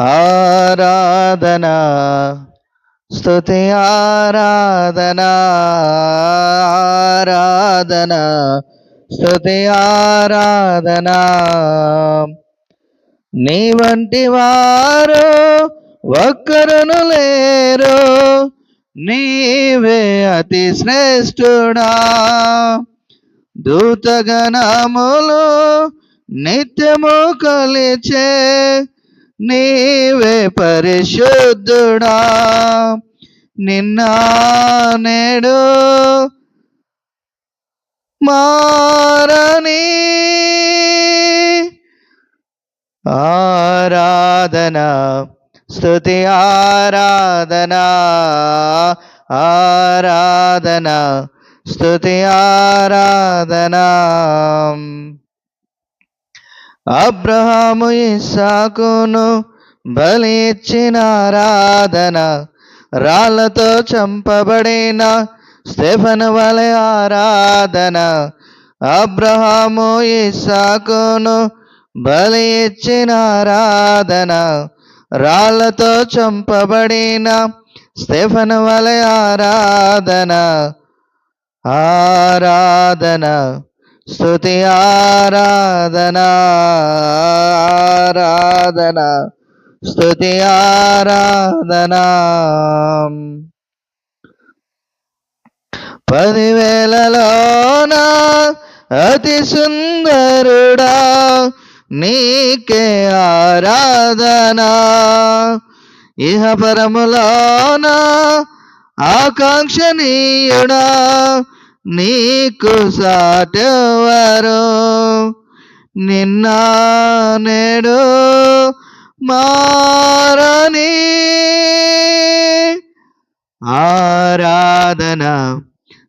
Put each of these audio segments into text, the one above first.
ఆరాధన స్తుతి ఆరాధన ఆరాధన స్తుతి ఆరాధన. నీ వంటి వారు ఒక్కరును లేరు నీవే అతి శ్రేష్ఠుడా. దూతగణములు నిత్యము కలిచే నీవే పరిశుద్ధుడా. నిన్న నేడు మారని. ఆరాధన స్థుతి ఆరాధన ఆరాధన స్థుతి ఆరాధన. అబ్రహాము ఇస్సాకును బలి ఇచ్చిన ఆరాధన రాళ్ళతో చంపబడిన స్టెఫన్ వలె ఆరాధన. అబ్రహాము ఇస్సాకును బలి ఇచ్చిన ఆరాధన రాళ్ళతో చంపబడిన స్టెఫన్ వలె ఆరాధన. ఆరాధన. స్తుతి ఆరాధన ఆరాధన స్తుతి ఆరాధన. పదివేలలోన అతి సుందరుడా నీకే ఆరాధన. ఇహ పరములోన ఆకాంక్షణీయుడా నీకు సాటో వారు నిన్న నేడు మారని ఆరాధన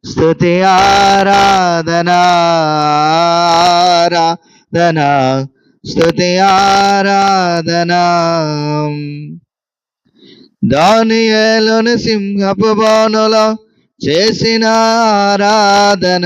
స్థుతి ఆరాధన ఆరాధన స్థుతి ఆరాధన. దానియేలుని సింహపు బోనులో చేసిన ఆరాధన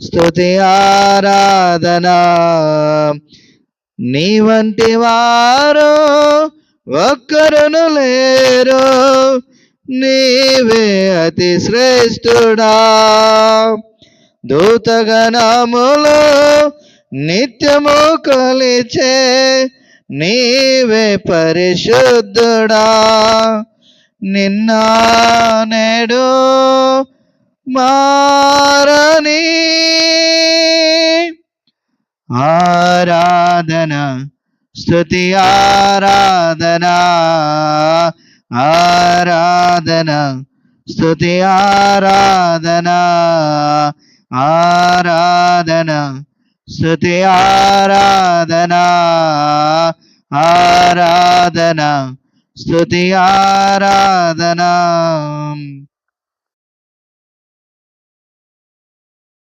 స్తుతి ఆరాధన. నీ వంటి వారు ఒక్కరును లేరు. నీవే అతి శ్రేష్ఠుడా. దూతగణములు నిత్యము కలిచే నీవే పరిశుద్ధుడా. నిన్న నేడు మారని ఆరాధన స్థుతి ఆరాధన ఆరాధన స్థుతి ఆరాధన ఆరాధన స్థుతి ఆరాధన ఆరాధన స్థుతి ఆరాధన.